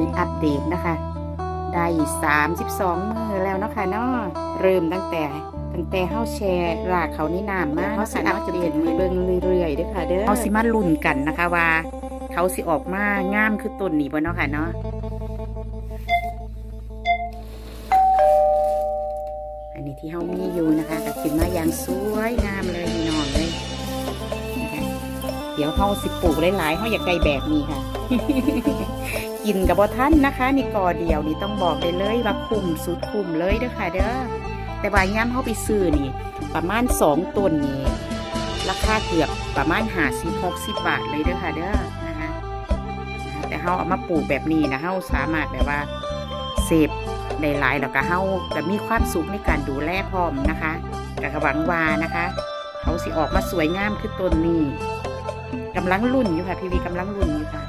นี้อัปเดตนะคะ ได้32 มือแล้วเนาะคะเนาะเริ่มตั้งแต่ตั้งแต่เฮาแชร์รากเขานี่นามมากเฮาสิอัปเดตมือเบิ่งเรื่อยๆเด้อค่ะเด้อเฮาสิมาลุ้นกันนะคะว่า เขาสิออกมางามคือต้นนี้บ่เนาะค่ะเนาะอันนี้ที่เฮามีอยู่นะคะก็ขึ้นมาอย่างสวยงามเลยพี่น้องเลยนะคะเดี๋ยวเฮาสิปลูกหลายๆเฮาอยากได้แบบนี้ค่ะ กินกับบ่ท่านนะคะนี่กอเดียวนี่ต้องบอกได้เลยว่าคุ้มสุดคุ้มเลยเด้อค่ะเด้อแต่ว่าย่ำเฮาไปซื้อนี่ ประมาณสองต้นนี้ราคาเกือบประมาณหาสิบหกสิบบาทเลยเด้อค่ะเด้อนะคะแต่เฮาเอามาปลูกแบบนี้นะเฮาสามารถแบบว่าเสพได้หลายแล้วก็เฮาจะมีความสุขในการดูแลพร้อมนะคะกะหวังวานะคะเขาสิออกมาสวยงามคือต้นนี้กำลังรุ่นอยู่ค่ะพี่วีกำลังรุ่นอยู่ค่ะ